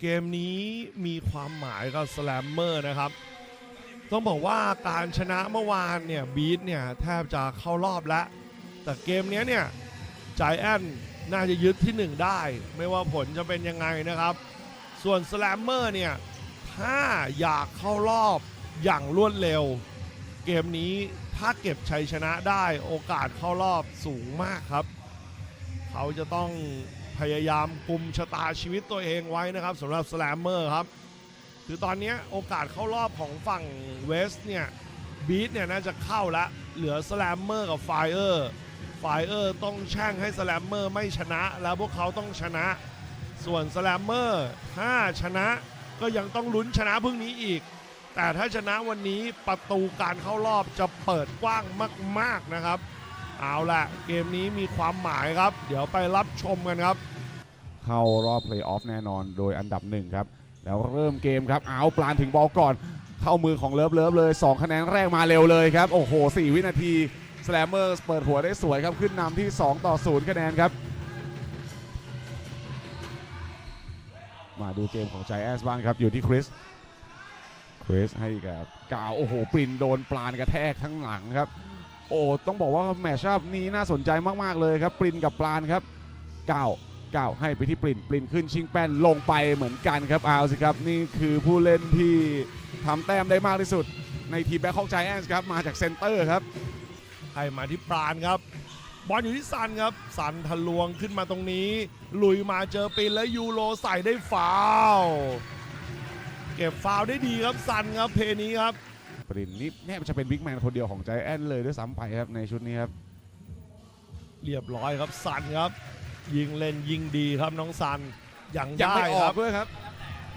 เกมนี้มีความหมายกับสแลมเมอร์นะครับ ต้องบอกว่าการชนะเมื่อวานเนี่ยบีทเนี่ยแทบจะเข้ารอบแล้ว แต่เกมนี้เนี่ยใจแอนน่าจะยึดที่ 1 ได้ ไม่ว่าผลจะเป็นยังไงนะครับ ส่วนสแลมเมอร์เนี่ยถ้าอยากเข้ารอบอย่างรวดเร็ว เกมนี้ถ้าเก็บชัยชนะได้โอกาสเข้ารอบสูงมากครับ เขาจะต้อง พยายามกุมชะตาชีวิตตัวเองไว้นะครับสำหรับสแลมเมอร์ครับ คือตอนนี้โอกาสเข้ารอบของฝั่งเวสเนี่ยบีทเนี่ยน่าจะเข้าแล้วเหลือสแลมเมอร์กับไฟเออร์ไฟเออร์ต้องแช่งให้สแลมเมอร์ไม่ชนะ แล้วพวกเขาต้องชนะ ส่วนสแลมเมอร์ถ้าชนะก็ยังต้องลุ้นชนะพรุ่งนี้อีก แต่ถ้าชนะวันนี้ประตูการเข้ารอบจะเปิดกว้างมาก ๆนะครับ เอาละเกมนี้มีความหมายครับ เดี๋ยวไปรับชมกันครับ เข้ารอบเพลย์ออฟแน่นอนโดยอันดับหนึ่งครับ แล้วเริ่มเกมครับเอาปลานถึงบอลก่อน เข้ามือของเลิฟเลิฟเลย 2 คะแนนแรกมาเร็วเลยครับ โอ้โห 4 วินาทีสแลมเมอร์เปิดหัวได้สวยครับ ขึ้นนำที่ 2 ต่อ 0 คะแนนครับมาดูเกมของใจแอสบ้างครับ อยู่ที่คริส คริสให้กับกาวโอ้โห ปรินโดนปลานกระแทกทั้งหลังครับ โอ้ต้องบอกว่าแมชชัพนี้น่าสนใจมากๆเลยครับปรินกับปลานครับก้าวก้าวให้ไปที่ปรินปรินขึ้นชิงแป้นลงไปเหมือนกันครับเอาสิครับนี่คือผู้เล่นที่ทำแต้มได้มากที่สุด ในทีมแบ็คฮอกไจแอนส์ครับมาจากเซนเตอร์ครับให้มาที่ปราณครับบอลอยู่ที่ซันครับซันทะลวงขึ้นมาตรงนี้ ลุยมาเจอปินแล้วยูโรใส่ได้ฟาวเก็บฟาวได้ดีครับซันครับเพลย์นี้ครับ ปรินนี่แทบจะเป็นบิ๊กแมนคนเดียวของใจแอนเลยด้วยซ้ำไปครับในชุดนี้ครับ เรียบร้อยครับซันครับ ยิงเล่นยิงดีครับน้องซันยังยังได้ไม่อคอรักบด้วยครับ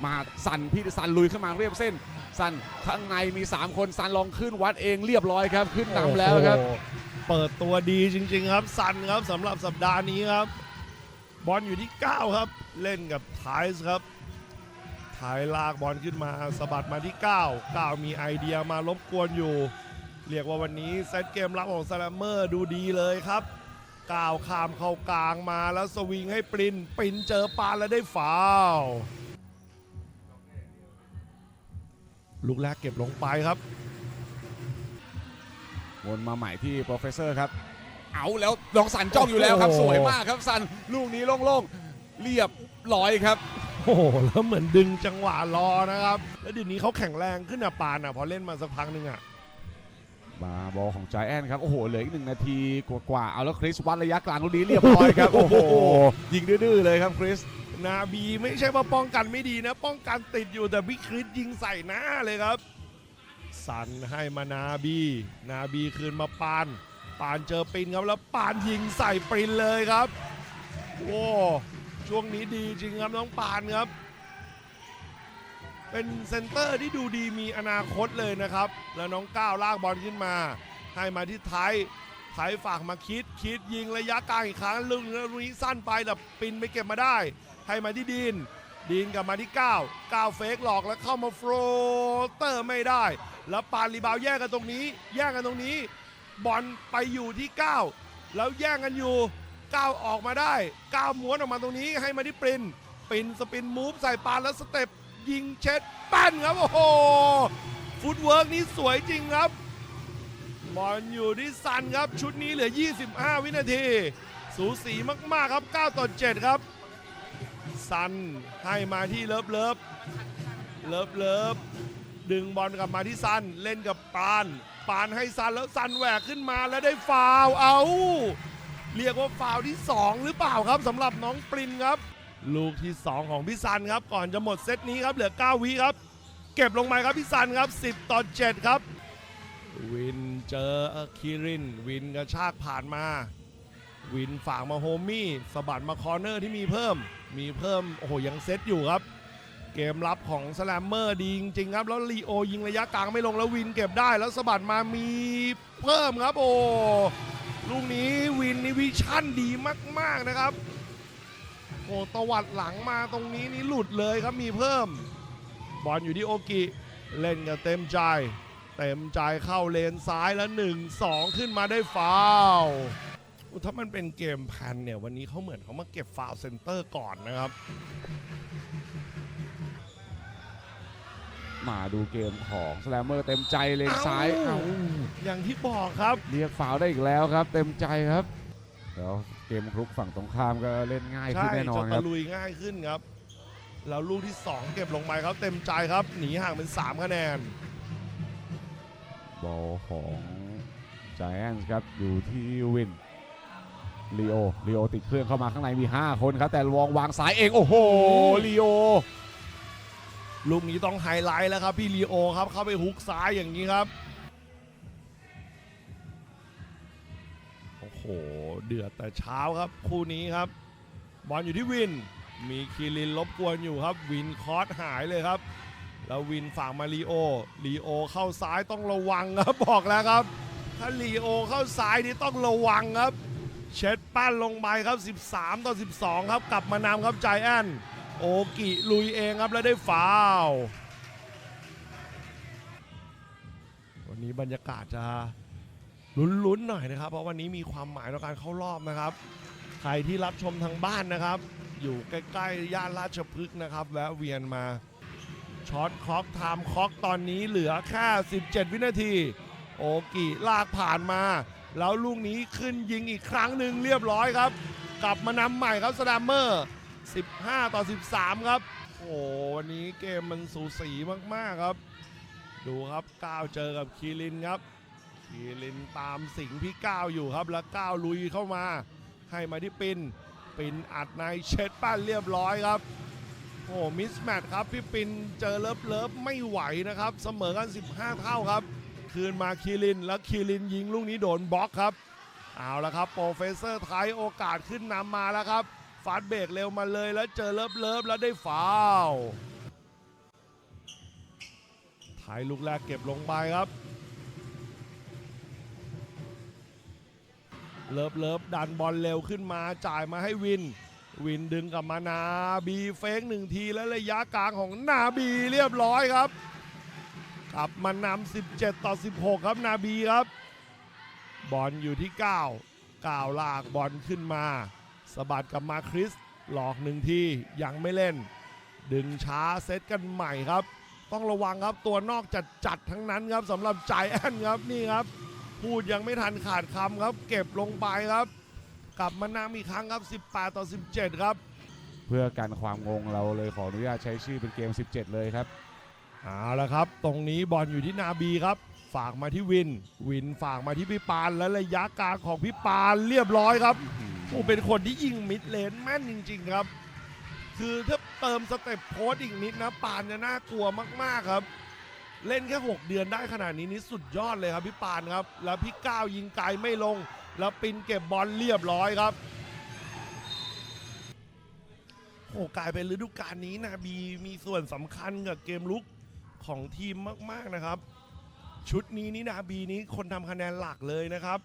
มาสันพี่สันลุยขึ้นมาเรียบเส้น สันข้างในมี 3 คนสันลองขึ้นวัดเองเรียบร้อยครับ ขึ้นนำแล้วครับ โอ้โหเปิดตัวดีจริง ๆ ครับซันครับสำหรับสัปดาห์นี้ครับ บอลอยู่ที่ 9 ครับ เล่นกับไทส์ครับ ไทยลากบอลขึ้นมาสะบัดมาที่ 9 9 มีไอเดียมารบกวนอยู่ เรียกว่าวันนี้เซตเกมรับของซาลาเมอร์ดูดีเลยครับก้าวข้ามเข้ากลางมาแล้วสวิงให้ปรินปรินเจอปานแล้วได้ฟาวล์ลูกแรกเก็บลงไปครับ วนมาใหม่ที่โปรเฟสเซอร์ครับ เอาแล้วลองสันจ้องอยู่แล้วครับโอ้โหสวยมากครับสันลูกนี้โล่งๆเรียบร้อยครับ โอ้โหแล้วเหมือนดึงจังหวะรอนะครับ แล้วเดี๋ยวนี้เขาแข็งแรงขึ้นอะปานอะพอเล่นมาสักพักหนึงอะมาบอลของใจแอนครับ โอ้โห เหลืออีกหนึ่งนาทีกว่าๆเอาแล้วคริสวัดระยะกลางลูกนี้เรียบร้อยครับ โอ้โห ยิงดื้อๆเลยครับคริส นาบีไม่ใช่ว่าป้องกันไม่ดีนะ ป้องกันติดอยู่แต่บิ๊กคริสยิงใส่หน้าเลยครับ สันให้มานาบี นาบีคืนมาปาน ปานเจอปินครับแล้วปานยิงใส่ปรินเลยครับ โอ้ ช่วงนี้ดีจริงครับน้องปานครับ เป็นเซนเตอร์ที่ดูดีมีอนาคตเลยนะครับ แล้วน้องก้าวลากบอลขึ้นมา ให้มาที่ไทยไทยฝากมาคิดคิดยิงระยะกลางอีกครั้งลูกนี้สั้นไปแต่ปินไปเก็บมาได้ ให้มาที่ดีนดีนกลับมาที่9 9เฟกหลอกแล้วเข้ามาโฟลเตอร์ไม่ได้ แล้วปานรีบาวแย่งกันตรงนี้ แย่งกันตรงนี้ บอลไปอยู่ที่9แล้วแย่งกันอยู่ 9ออกมาได้9ม้วนออกมาตรงนี้ให้มาที่ปรินปรินสปินมูฟใส่ปานแล้วสเต็ปยิงเช็ดปั้นครับโอ้โหฟุตเวิร์กนี้สวยจริงครับบอลอยู่ที่ซันครับชุดนี้เหลือ 25 วินาที สูสีมากๆครับ 9 ต่อ 7 ครับ ซันให้มาที่เลิฟเลิฟเลิฟเลิฟดึงบอลกลับมาที่ซันเล่นกับปาน ปานให้ซันแล้วซันแหวกขึ้นมาแล้วได้ฟาวเอา เรียกว่าฟาวที่ 2 หรือเปล่าครับสำหรับน้องปรินครับ ลูกที่ 2 ของพี่ซันครับ ก่อนจะหมดเซตนี้ครับเหลือ 9 วิครับ เก็บลงมาครับพี่ซันครับ 10 ต่อ 7 ครับ วินเจอคิริน วินกระชากผ่านมา วินฝากมาโฮมี่สะบัดมาคอร์เนอร์ที่มีเพิ่ม มีเพิ่มโอ้โหยังเซตอยู่ครับ เกมรับของสแลมเมอร์ดีจริงๆครับ แล้วลีโอยิงระยะกลางไม่ลงแล้ววินเก็บได้แล้วสะบัดมามีเพิ่มครับโอ้ ลูกนี้วินนี่วิชั่นดีมากๆนะครับโอ้ตวัดหลังมาตรงนี้นี่หลุดเลยครับมีเพิ่ม บอลอยู่ที่โอกิเล่นกันเต็มใจ เต็มใจเข้าเลนซ้ายแล้ว 1 2 ขึ้นมาได้ฟาวถ้ามันเป็นเกมแพนเนี่ยวันนี้เขาเหมือนเขามาเก็บฟาวเซนเตอร์ก่อนนะครับ มาดูเกมของสแลมเมอร์เต็มใจเลนซ้ายเอ้าเอ้าอย่างที่บอกครับเรียกฟาวล์ได้อีกแล้วครับ เต็มใจครับแล้วเกมครุกฝั่งตรงข้ามก็เล่นง่ายขึ้นใช่แน่นอจะนคตะรับลุยง่ายขึ้นครับ แล้วลูกที่ 2 เก็บลงไปครับ เต็มใจครับหนีห่างเป็น 3 คะแนน บอลของจ i แอนส์ครับอยู่ที่วินลีโอลีโอติดเครื่องเข้ามาข้างในมี 5 คนครับ แต่วองวางสายเอง โอ้โหลีโอ ลูกนี้ต้องไฮไลท์แล้วครับพี่ลีโอครับเข้าไปฮุกซ้ายอย่างนี้ครับ โอ้โห เดือดแต่เช้าครับ คู่นี้ครับ บอลอยู่ที่วิน มีคีรินลบกวนอยู่ครับ วินคอสหายเลยครับ แล้ววินฝั่งมาลีโอลีโอเข้าซ้ายต้องระวังครับบอกแล้วครับ ถ้าลีโอเข้าซ้ายนี่ต้องระวังครับ เช็ดปั้นลงไปครับ 13 ต่อ 12 ครับกลับมานำครับใจแอน โอกิลุยเองครับแล้วได้ฟาววันนี้บรรยากาศจะลุ้นๆหน่อยนะครับ เพราะวันนี้มีความหมายต่อการเข้ารอบนะครับ ใครที่รับชมทางบ้านนะครับ อยู่ใกล้ๆย่านราชพฤกษ์นะครับแวะเวียนมาช็อตคล็อกไทม์คล็อกตอนนี้เหลือแค่ 17 วินาที โอกิลากผ่านมา แล้วลูกนี้ขึ้นยิงอีกครั้งหนึ่งเรียบร้อยครับ กลับมานำใหม่ครับสแลมเมอร์ 15 ต่อ 13 ครับ โอ้วันนี้เกมมันสูสีมากๆครับ ดูครับก้าวเจอกับคีรินครับ คีรินตามสิงพี่ก้าวอยู่ครับ แล้วก้าวลุยเข้ามา ให้มาที่ปิน ปินอัดในเช็ดป้านเรียบร้อยครับ โอ้มิสแมทครับ พี่ปินเจอเลิฟเลิฟไม่ไหวนะครับ เสมอกัน 15 เท่าครับ คืนมาคีรินแล้วคีรินยิงลูกนี้โดนบล็อกครับ เอาละครับโปรเฟสเซอร์ไทยโอกาสขึ้นนำมาแล้วครับ ฟาดเบรกเร็วมาเลยแล้วเจอเลิฟเลิฟแล้วได้ฟาวไทยลูกแรกเก็บลงไปครับ เลิฟเลิฟดันบอลเร็วขึ้นมาจ่ายมาให้วิน วินดึงกลับมานาบีเฟกหนึ่งทีแล้วระยะกลางของนาบีเรียบร้อยครับกลับมานำ17 ต่อ 16 ครับนาบีครับ บอลอยู่ที่ 9 9 ลากบอลขึ้นมา สะบัดกลับมาคริสหลอกหนึ่งทียังไม่เล่น ดึงช้าเซตกันใหม่ครับ ต้องระวังครับตัวนอกจัดจัดๆทั้งนั้นครับสำหรับใจแอนครับนี่ครับ พูดยังไม่ทันขาดคำครับ เก็บลงไปครับ กลับมานำอีกครั้งครับ 18 ต่อ 17 ครับ เพื่อกันความงงเราเลยขออนุญาตใช้ชื่อเป็นเกม 17 เลยครับเอาละครับ ตรงนี้บอลอยู่ที่นาบีครับ ฝากมาที่วิน วินฝากมาที่พี่ปานและระยะกลางของพี่ปานเรียบร้อยครับโอ้เป็นคนที่ยิงมิดเลนแม่นจริง ๆครับ คือถ้าเติมสเต็ปโค้ดอีกนิดนะปานจะน่ากลัวมากๆครับ เล่นแค่ 6 เดือนได้ขนาดนี้นี่สุดยอดเลยครับพี่ปานครับ แล้วพี่ก้าวยิงไกลไม่ลง แล้วปินเก็บบอลเรียบร้อยครับโอ้กลายเป็นฤดูกาลนี้นาบีมีส่วนสำคัญกับเกมลุกของทีมมาก ๆนะครับ ชุดนี้นี่นาบีนี้คนทำคะแนนหลักเลยนะครับ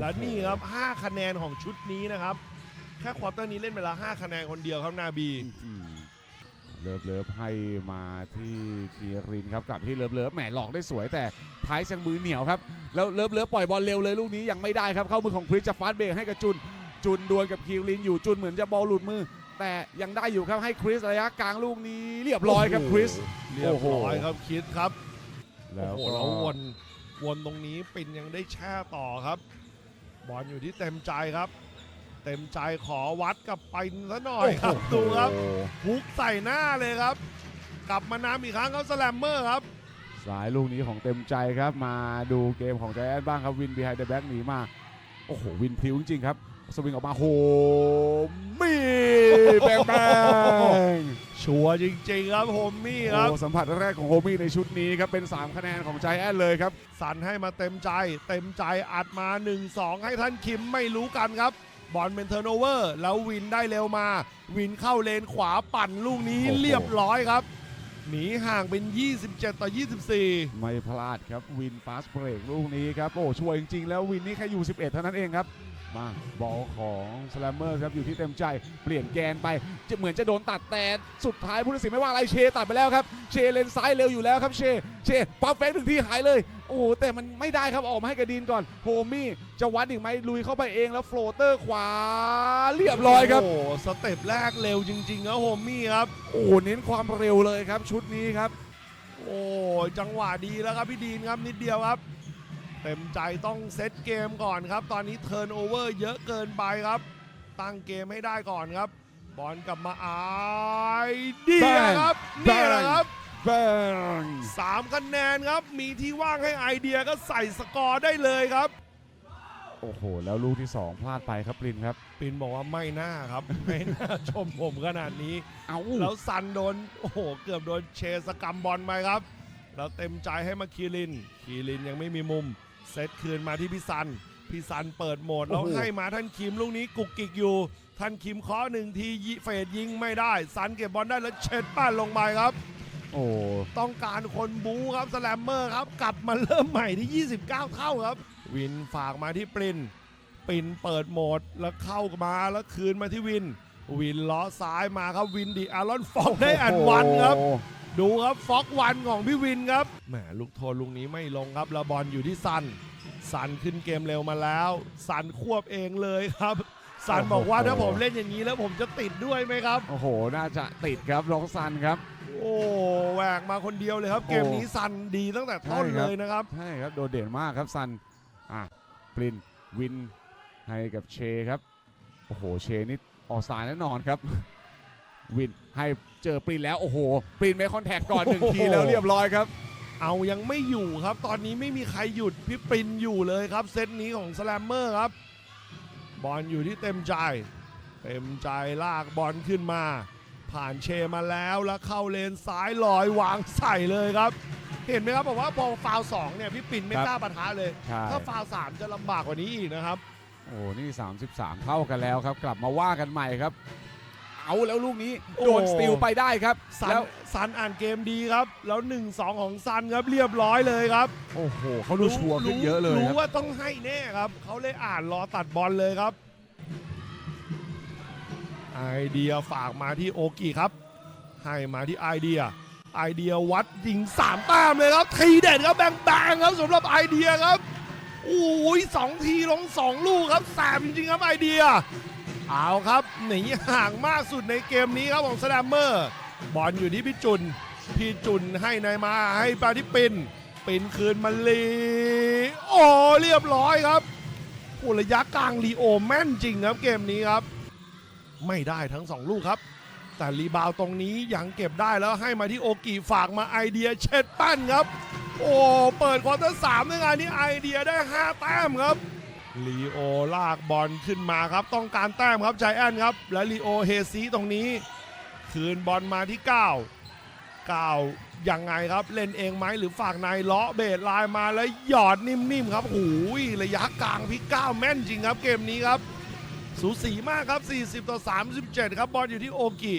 และนี่ครับ 5 คะแนนของชุดนี้นะครับ แค่ควอเตอร์นี้เล่นไปแล้ว5คะแนนคนเดียวครับนาบีอืมเลิฟเลิฟให้มาที่คีรินครับกลับที่เลิฟเลิฟแหมหลอกได้สวยแต่ท้ายเชียงมือเหนียวครับ แล้วเลิฟเลิฟปล่อยบอลเร็วเลยลูกนี้ยังไม่ได้ครับ เข้ามือของคริสจะฟาสต์เบรกให้กับจุน จุนดวลกับคีรินอยู่จุนเหมือนจะบอลหลุดมือ แต่ยังได้อยู่ครับให้คริสระยะกลางลูกนี้เรียบร้อยครับคริสเรียบร้อยครับคิดครับแล้วโอ้โหก็แล้ววนวนตรงนี้ปินยังได้แช่ต่อครับ บอลอยู่ที่เต็มใจครับ เต็มใจขอวัดกับปินซะหน่อยครับดูครับโอ้โหฮุกใส่หน้าเลยครับ กลับมานำอีกครั้งครับสแลมเมอร์ครับสายลูกนี้ของเต็มใจครับ มาดูเกมของใจแอนบ้างครับวินบีไฮเดอร์แบ็กหนีมา โอ้โห วินพริ้วจริงๆครับ สวิงออกมาโหมีแบงแบงชัวร์จริงๆครับโฮมมี่ครับ โอ้สัมผัสแรกของโฮมี่ในชุดนี้ครับ เป็น 3 คะแนนของใจแอนเลยครับ สันให้มาเต็มใจ เต็มใจอัดมา 1-2 ให้ท่านคิมไม่รู้กันครับบอลเป็นเทอร์โนเวอร์ แล้ววินได้เร็วมา วินเข้าเลนขวาปั่นลูกนี้โอ้โหเรียบร้อยครับ หนีห่างเป็น 27 ต่อ 24 ไม่พลาดครับ วินฟาสเบรกลูกนี้ครับ โอ้ช่วยจริงๆ แล้ววินนี่แค่อยู่ 11 เท่านั้นเองครับ มาบอลของสแลมเมอร์ครับอยู่ที่เต็มใจเปลี่ยนแกนไปจะเหมือนจะโดนตัดแต่สุดท้ายผู้ตัดสินไม่ว่าอะไรเชตัดไปแล้วครับเชเลนซ้ายเร็วอยู่แล้วครับเชเชปั๊บเฟกหนึ่งทีหายเลยโอ้โหแต่มันไม่ได้ครับออกมาให้กระดินก่อนโฮมี่จะวัดอีกไหมลุยเข้าไปเองแล้วโฟลเตอร์ขวาเรียบร้อยครับโอ้โหสเต็ปแรกเร็วจริงๆครับโฮมมี่ครับโอ้โหเน้นความเร็วเลยครับชุดนี้ครับ โอ้ยจังหวะดีแล้วครับพี่ดีนครับนิดเดียวครับ เต็มใจต้องเซตเกมก่อนครับ ตอนนี้เทิร์นโอเวอร์เยอะเกินไปครับ ตั้งเกมให้ได้ก่อนครับ บอลกลับมาไอเดียครับนี่แหละครับแบงสามคะแนนครับ มีที่ว่างให้ไอเดียก็ใส่สกอร์ได้เลยครับ โอ้โห แล้วลูกที่ 2 พลาดไปครับปรินครับ ปินบอกว่าไม่น่าครับ ไม่น่าชมผมขนาดนี้ เอาแล้วซันโดน โอ้โห เกือบโดนเชสกรรมบอลไปครับ แล้วเต็มใจให้มาคีริน คีรินยังไม่มีมุม เซตคืนมาที่พี่ซัน พี่ซันเปิดโหมดแล้วให้มาท่านคิมลูกนี้กุกกิกอยู่ ท่านคิมเคาะหนึ่งทียิเฟดยิงไม่ได้ ซันเก็บบอลได้แล้วเช็ดป้านลงไปครับ โอ้ต้องการคนบู๊ครับสแลมเมอร์ครับ กลับมาเริ่มใหม่ที่ 29 เท่าครับ วินฝากมาที่ปรินปรินเปิดโหมดแล้วเข้ามาแล้วคืนมาที่วิน วินล้อซ้ายมาครับวินดีอารอนฟอกได้อันวันครับ โอ้โห ดูครับฟอกวันของพี่วินครับแหมลูกโทษลูกนี้ไม่ลงครับแล้วบอลอยู่ที่ซันซันขึ้นเกมเร็วมาแล้วซันควบเองเลยครับซันบอกว่าถ้าผมเล่นอย่างนี้แล้วผมจะติดด้วยไหมครับ โอ้โห น่าจะติดครับน้องซันครับ โอ้แหวกมาคนเดียวเลยครับ เกมนี้ซันดีตั้งแต่ต้นใช่ครับ เลยนะครับ ใช่ครับโดดเด่นมากครับซันอะปรินวินให้กับเชครับ โอ้โหเชนี่ออกสายแน่นอนครับ วินให้เจอปรินแล้ว โอ้โห ปรินไม่คอนแทคก่อนหนึ่งทีแล้วเรียบร้อยครับ เอายังไม่อยู่ครับ ตอนนี้ไม่มีใครหยุดพี่ปรินอยู่เลยครับ เซตนี้ของสแลมเมอร์ครับ บอลอยู่ที่เต็มใจ เต็มใจลากบอลขึ้นมา ผ่านเชมาแล้วแล้วเข้าเลนซ้ายลอยวางใส่เลยครับ เห็นไหมครับบอกว่าพอฟาวล์สองเนี่ยพี่ปรินไม่ครับกล้าปะทะเลย ใช่ ถ้าฟาวล์สามจะลำบากกว่านี้อีกนะครับ โอ้นี่ 33 เท่ากันแล้วครับ กลับมาว่ากันใหม่ครับ เอาแล้วลูกนี้โอ้โดนสติลไปได้ครับซันแล้วซันอ่านเกมดีครับ แล้ว 1-2 ของซันครับเรียบร้อยเลยครับโอ้โหเขาดูชัวร์ขึ้นเยอะเลยรู้ครับว่าต้องให้แน่ครับ เขาเลยอ่านรอตัดบอลเลยครับ ไอเดียฝากมาที่โอกิครับ ให้มาที่ไอเดีย ไอเดียวัดยิงสามแต้มเลยครับ ทีเด็ดครับแบงแบงครับสำหรับไอเดียครับโอ้ยสองทีลงสองลูกครับแสบจริงๆครับไอเดีย เอาครับหนีห่างมากสุดในเกมนี้ครับของสแลมเมอร์ บอลอยู่ที่พี่จุน พี่จุนให้นายมาให้ปาที่ปินปินคืนมาลี โอ้เรียบร้อยครับโอ้ระยะกลางลีโอแม่นจริงครับเกมนี้ครับ ไม่ได้ทั้งสองลูกครับ แต่รีบาวตรงนี้ยังเก็บได้แล้วให้มาที่โอกิฝากมาไอเดียเช็ดปั้นครับ โอ้เปิดควอเตอร์สามในงานนี้ไอเดียได้ 5 แต้มครับ ลีโอลากบอลขึ้นมาครับ ต้องการแต้มครับใจแอนครับ และลีโอเฮซีตรงนี้ คืนบอลมาที่ 9 9ยังไงครับ เล่นเองไหมหรือฝากในเลาะเบสลน์มาแล้วหยอดนิ่มๆครับหูยระยะกลางพี่ก้าวแม่นจริงครับเกมนี้ครับ สูสีมากครับ 40 ต่อ 37 ครับบอลอยู่ที่โอกิ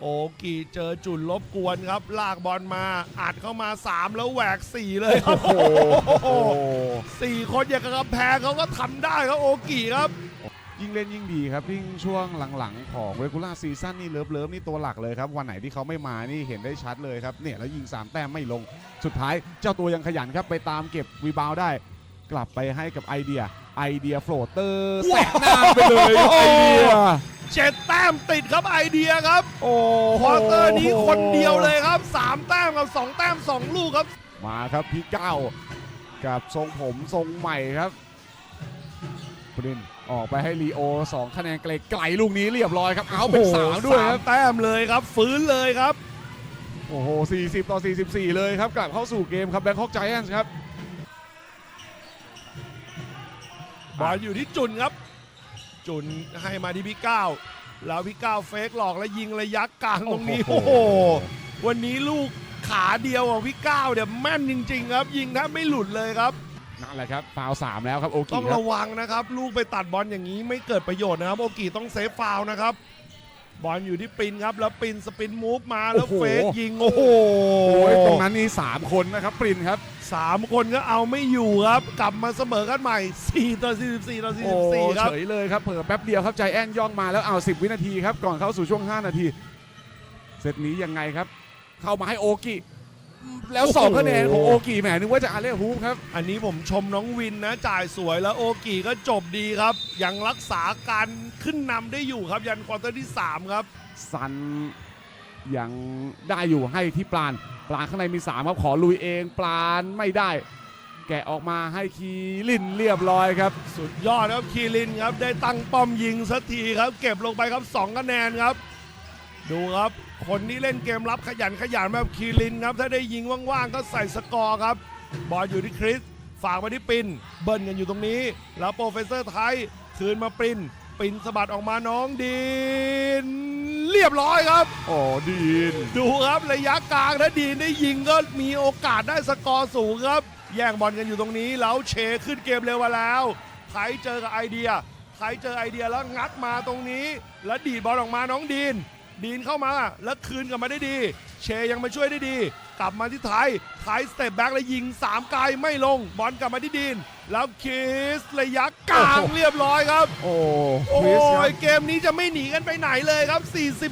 โอกิเจอจุดลบกวนครับ ลากบอลมาอัดเข้ามา 3 แล้วแหวก 4 เลยครับ โอ้โหสี่คนอย่างกับกำแพงเขาก็ทำได้ครับ โอกิครับ ยิ่งเล่นยิ่งดีครับยิ่งช่วงหลังๆ ของเรกูล่าซีซั่นนี่เลิฟเลิฟนี่ตัวหลักเลยครับ วันไหนที่เขาไม่มานี่เห็นได้ชัดเลยครับเนี่ยแล้วยิง 3 แต้มไม่ลง สุดท้ายเจ้าตัวยังขยันครับไปตามเก็บรีบาวด์ได้ กลับไปให้กับไอเดีย ไอเดียโฟลเตอร์แสกหน้าไปเลยครับไอเดียเจ็ดแต้มติดครับไอเดียครับ โอ้โหควอเตอร์นี้คนเดียวเลยครับ3แต้มกับ2แต้ม2ลูกครับ มาครับพี่เก้ากับทรงผมทรงใหม่ครับปรินออกไปให้ลีโอ2คะแนนไกลๆลูกนี้เรียบร้อยครับเอาเป็นสามด้วยครับสามแต้มเลยครับ ฟื้นเลยครับ โอ้โห 40 ต่อ 44 เลยครับ กลับเข้าสู่เกมครับแบงคอกไจแอนส์ครับ บอลอยู่ที่จุนครับ จุนให้มาที่พี่ก้าวแล้วพี่ก้าวเฟกหลอกแล้วยิงระยะกลางตรงนี้โอ้โอ้โหโหวันนี้ลูกขาเดียวของพี่ก้าวเนี่ยแม่นจริง ๆ ครับ ยิงแทบไม่หลุดเลยครับนั่นแหละครับฟาวล์สามแล้วครับโอต้กิองครัระบวังนะครับ ลูกไปตัดบอลอย่างนี้ไม่เกิดประโยชน์นะครับโอกีต้องเซฟฟาวล์นะครับ บอลอยู่ที่ปินครับ แล้วปินสปินมูฟมาแล้วโอ้โห เฟกยิงโอ้โหโอ้ยตรงนั้นนี่3คนนะครับปรินครับสามคนก็เอาไม่อยู่ครับ กลับมาเสมอกันใหม่4ต่อ44ต่อโอ้44 ครับ เฉยเลยครับเผลอแป๊บเดียวครับใจแอนย่องมาแล้วเอา 10 วินาทีครับก่อนเข้าสู่ช่วง 5 นาทีเซตนี้ยังไงครับ เข้ามาให้โอกิ แล้วโอ้โห2คะแนนของโอกิแหมนึกว่าจะอาเล่ฮูปครับ อันนี้ผมชมน้องวินนะจ่ายสวยแล้วโอกีก็จบดีครับ ยังรักษาการขึ้นนำได้อยู่ครับ ยันควอเตอร์ที่ 3 ครับ ซันยังได้อยู่ให้ที่ปลาน ปลานข้างในมี 3 ครับขอลุยเองปลานไม่ได้ แกะออกมาให้คีลินเรียบร้อยครับ สุดยอดครับคีรินครับ ได้ตั้งป้อมยิงสักทีครับ เก็บลงไปครับ 2 คะแนนครับ ดูครับ คนที่เล่นเกมรับขยันขยันแบบคีรินครับ ถ้าได้ยิงว่างๆก็ใส่สกอร์ครับ บอลอยู่ที่คริส ฝากมาที่ปิน เบิ้ลกันอยู่ตรงนี้ แล้วโปรเฟสเซอร์ไทยคืนมาปริน ปินสะบัดออกมาน้องดีนเรียบร้อยครับโอ้ดีน ดูครับระยะกลางถ้าดีนได้ยิงก็มีโอกาสได้สกอร์สูงครับ แย่งบอลกันอยู่ตรงนี้แล้วเชขึ้นเกมเร็วมาแล้วไทยเจอกับไอเดียไทยเจอไอเดียแล้วงัดมาตรงนี้ แล้วดีดบอลออกมาน้องดีน ดีนเข้ามาแล้วคืนกลับมาได้ดี เชยังมาช่วยได้ดี กลับมาที่ไทยไทยสเตปแบ็กแล้วยิง3ไกลไม่ลง บอลกลับมาที่ดีน แล้วคิสระยะกลางเรียบร้อยครับ โอ้โอ้คริสครับยเกมนี้จะไม่หนีกันไปไหนเลยครับ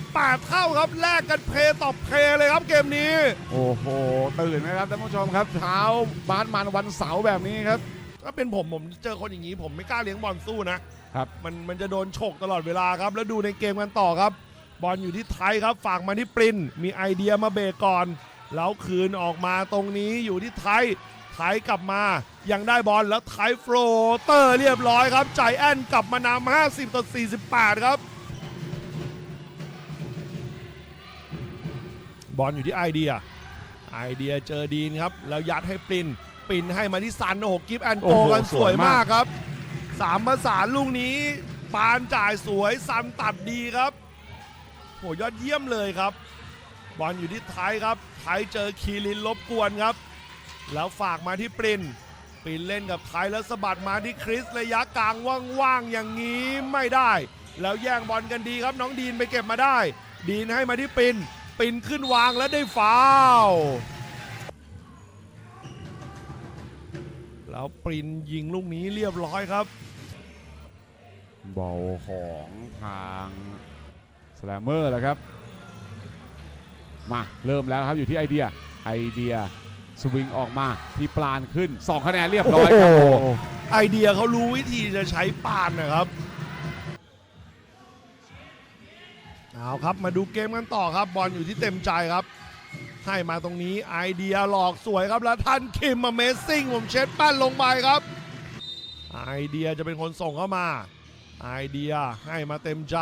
48 เท่าครับแลกกันเพลย์ต่อเพลย์เลยครับเกมนี้ โอ้โหตื่นไหมครับท่านผู้ชมครับเช้าบ้านมันวันเสาร์แบบนี้ครับถ้าเป็นผมผมเจอคนอย่างนี้ผมไม่กล้าเลี้ยงบอลสู้นะครับมันมันจะโดนฉกตลอดเวลาครับ แล้วดูในเกมกันต่อครับ บอลอยู่ที่ไทยครับฝากมาที่ปรินมีไอเดียมาเบรกก่อน แล้วคืนออกมาตรงนี้อยู่ที่ไทยไทยกลับมายังได้บอลแล้วไทยโฟลเตอร์เรียบร้อยครับใจแอนกลับมานำ50ต่อ48 ครับ บอลอยู่ที่ไอเดีย ไอเดียเจอดีนครับ แล้วยัดให้ปรินปรินให้มาที่ซันโอ้โหกิฟแอนโกกันสวยมากครับสามประสานลูกนี้ปานจ่ายสวยซันตัดดีครับ หยอดเยี่ยมเลยครับ บอลอยู่ที่ไทยครับ ไทยเจอคีรินลบกวนครับ แล้วฝากมาที่ปรินปรินเล่นกับไทยแล้วสะบัดมาที่คริสระยะกลางว่างๆอย่างนี้ไม่ได้ แล้วแย่งบอลกันดีครับน้องดีนไปเก็บมาได้ ดีนให้มาที่ปรินปรินขึ้นวางแล้วได้ฟาวแล้วปรินยิงลูกนี้เรียบร้อยครับ บอลของทาง แลมเมอร์แล้วครับ มาเริ่มแล้วครับอยู่ที่ไอเดียไอเดียสวิงออกมาที่ปลานขึ้น 2 คะแนนเรียบร้อยครับโอ้โหโอ้ไอเดียเขารู้วิธีจะใช้ปานนะครับเอาครับมาดูเกมกันต่อครับบอลอยู่ที่เต็มใจครับ ให้มาตรงนี้ไอเดียหลอกสวยครับแล้วท่านคิมมาเมสซิ่งผมเช็ดแป้นลงไปครับ ไอเดียจะเป็นคนส่งเข้ามา ไอเดียให้มาเต็มใจ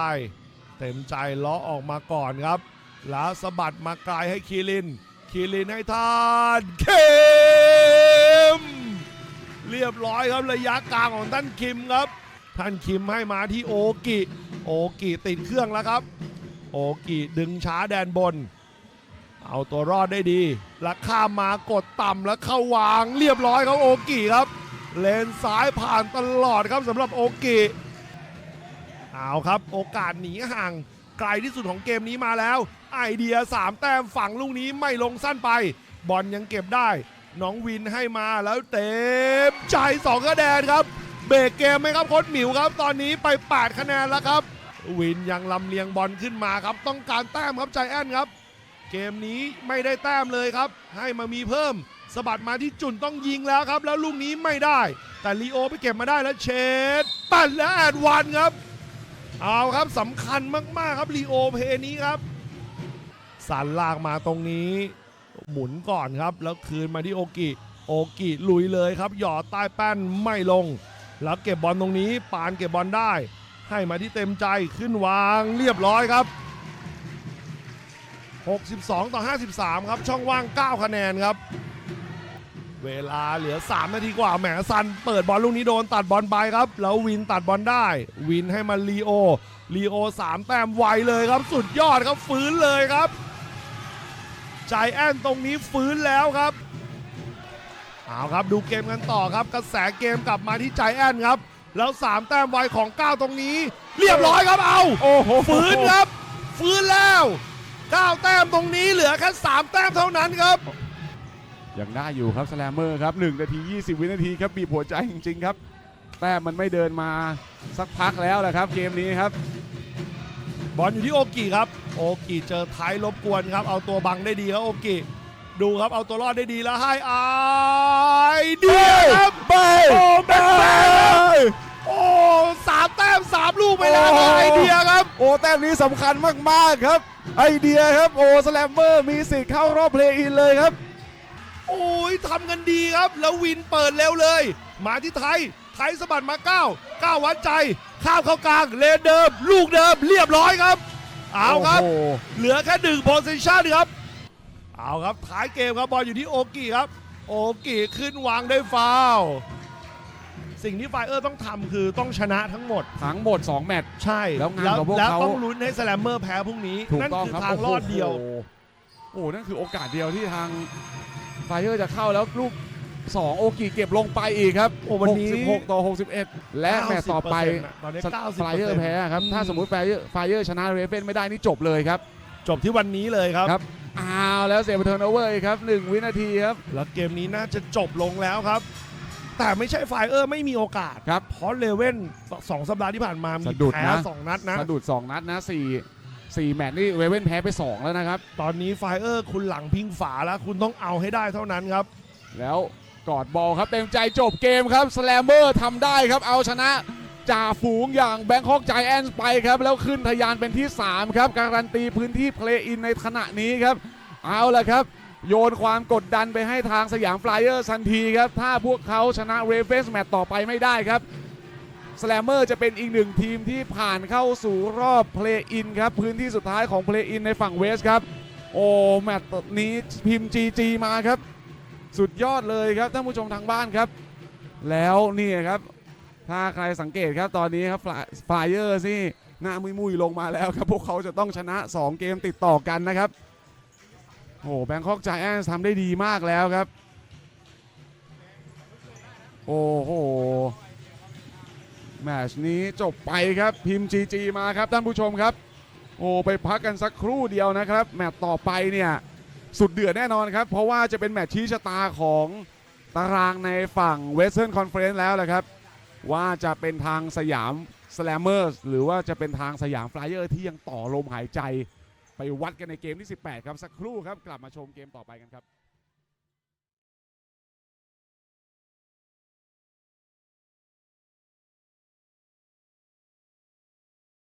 เต็มใจลาะออกมาก่อนครับ แล้วสะบัดมาไกลให้คีริน คีรินให้ท่านคิมเรียบร้อยครับระยะกลางของท่านคิมครับ ท่านคิมให้มาที่โอกิ โอกิติดเครื่องแล้วครับ โอกิดึงช้าแดนบน เอาตัวรอดได้ดี แล้วข้ามมากดต่ำแล้วเข้าวางเรียบร้อยครับโอกิครับ เลนซ้ายผ่านตลอดครับสำหรับโอกิ เอาครับ โอกาสหนีห่างไกลที่สุดของเกมนี้มาแล้ว ไอเดีย 3 แต้มฝั่งลูกนี้ไม่ลงสั้นไป บอลยังเก็บได้ น้องวินให้มาแล้วเต็มใจ2คะแนนครับ เบรกเกมไหมครับโค้ชหมิวครับ ตอนนี้ไป 8 คะแนนแล้วครับ วินยังลำเลียงบอลขึ้นมาครับ ต้องการแต้มครับใจแอนครับ เกมนี้ไม่ได้แต้มเลยครับ ให้มามีเพิ่มสะบัดมาที่จุนต้องยิงแล้วครับ แล้วลูกนี้ไม่ได้ แต่ลีโอไปเก็บมาได้แล้วเชดปั่นและแอดวันครับ เอาครับสำคัญมาก ๆ ครับลีโอเพย์นี้ครับสันลากมาตรงนี้ หมุนก่อนครับ แล้วคืนมาที่โอกิโอกิลุยเลยครับ หยอดใต้แป้นไม่ลง แล้วเก็บบอลตรงนี้ปานเก็บบอลได้ ให้มาที่เต็มใจขึ้นวางเรียบร้อยครับ 62 ต่อ 53 ครับช่องว่าง 9 คะแนนครับ เวลาเหลือ 3 นาทีกว่าแหมซันเปิดบอลลูกนี้โดนตัดบอลไปครับ แล้ววินตัดบอลได้ วินให้มาลีโอลีโอ 3 แต้มไวเลยครับ สุดยอดครับฟื้นเลยครับใจแอนตรงนี้ฟื้นแล้วครับเอาครับดูเกมกันต่อครับ กระแสเกมกลับมาที่ใจแอนครับ แล้ว 3 แต้มไวของ 9 ตรงนี้ เรียบร้อยครับเอาโอ้โหฟื้นครับ ฟื้นแล้ว 9 แต้มตรงนี้เหลือแค่3แต้มเท่านั้นครับ ยังได้อยู่ครับสแลมเมอร์ครับ1นาที 20 วินาทีครับบีบหัวใจจริงๆครับ แต้มมันไม่เดินมาสักพักแล้วแหละครับ เกมนี้ครับ บอลอยู่ที่โอกิครับ โอกิเจอท้ายรบกวนครับ เอาตัวบังได้ดีครับโอกิดูครับเอาตัวรอดได้ดีแล้วให้ไอเดียครับไปโอ้แบนแบนครับโอ้สามแต้มสามลูกไปแล้วครับไอเดียครับ โอ้แต้มนี้สำคัญมากๆครับ ไอเดียครับโอ้สแลมเมอร์มีสิทธิ์เข้ารอบเพลย์อินเลยครับ โอ้ยทำกันดีครับ แล้ววินเปิดเร็วเลย มาที่ไทย ไทยสะบัดมา9ก้าก้าวัดใจ ข้ามเข้ากลางเลนเดิม ลูกเดิมเรียบร้อยครับ เอาครับโโห เหลือแค่หนึ่งโพซิชันครับ เอาครับท้ายเกมครับบอลอยู่ที่โอกิครับ โอกิขึ้นวางได้ฟาวล์สิ่งที่ไฟเออร์ต้องทำคือต้องชนะทั้งหมด ทั้งหมด 2 แมตช์ ใช่แล้วงานของพวกแล้วเขา ต้องลุ้นให้สแลมเมอร์แพ้พรุ่งนี้ ถูกนั่นต้องคือครับทางรอดเดียว โอ้โหโอ้โหนั่นคือโอกาสเดียวที่ทาง ไฟเออร์จะเข้าแล้วลูก 2 โอกิเก็บลงไปอีกครับโอ้วันนี้66 ต่อ 61 และแมตช์ต่อไป90%ะตอนนี้ไฟเออร์90%แพ้ครับ ถ้าสมมติไฟเออร์ไฟเออร์ชนะเรเฟนไม่ได้นี่จบเลยครับ จบที่วันนี้เลยครับครับอ้าวแล้วเสียไปเทิร์นโอเวอร์อีกครับ 1 วินาทีครับ แล้วเกมนี้น่าจะจบลงแล้วครับ แต่ไม่ใช่ไฟเออร์ไม่มีโอกาสครับเพราะเลเว่นสองสัปดาห์ที่ผ่านมามีสะดุดแพ้นะสองนัดนะสะดุด 2 นัดนะ4 4 แมตช์นี่เรเวนแพ้ไป 2 แล้วนะครับ ตอนนี้ไฟเออร์คุณหลังพิงฝาแล้ว คุณต้องเอาให้ได้เท่านั้นครับ แล้วกอดบอลครับเต็มใจจบเกมครับสแลมเมอร์ทำได้ครับเอาชนะจ่าฝูงอย่างแบงคอกไจแอนส์ไปครับ แล้วขึ้นทะยานเป็นที่ 3 ครับ การันตีพื้นที่เพลย์อินในขณะนี้ครับ เอาละครับ โยนความกดดันไปให้ทางสยามฟลายเออร์ทันทีครับ ถ้าพวกเขาชนะเรเฟสแมตต์ต่อไปไม่ได้ครับ สแลมเมอร์จะเป็นอีกหนึ่งทีมที่ผ่านเข้าสู่รอบเพลย์อินครับ พื้นที่สุดท้ายของเพลย์อินในฝั่งเวสครับ โอ้แมตต์นี้พิมพ์ GG มาครับ สุดยอดเลยครับท่านผู้ชมทางบ้านครับ แล้วนี่ครับ ถ้าใครสังเกตครับตอนนี้ครับฟลายเออร์นี่หน้ามุยมุยลงมาแล้วครับ พวกเขาจะต้องชนะ 2 เกมติดต่อกันนะครับโอ้แบงคอก g จแอนทำได้ดีมากแล้วครับ โอ้โห แมชนี้จบไปครับพิมพ์ GG มาครับท่านผู้ชมครับ โอ้ไปพักกันสักครู่เดียวนะครับแมตช์ต่อไปเนี่ยสุดเดือดแน่นอนครับ เพราะว่าจะเป็นแมตช์ชี้ชะตาของตารางในฝั่งเวสเทิร์นคอนเฟอเรนซ์แล้วแหละครับ ว่าจะเป็นทางสยามสแลมเมอร์หรือว่าจะเป็นทางสยามฟลายเออร์ที่ยังต่อลมหายใจ ไปวัดกันในเกมที่ 18 ครับสักครู่ครับ กลับมาชมเกมต่อไปกันครับ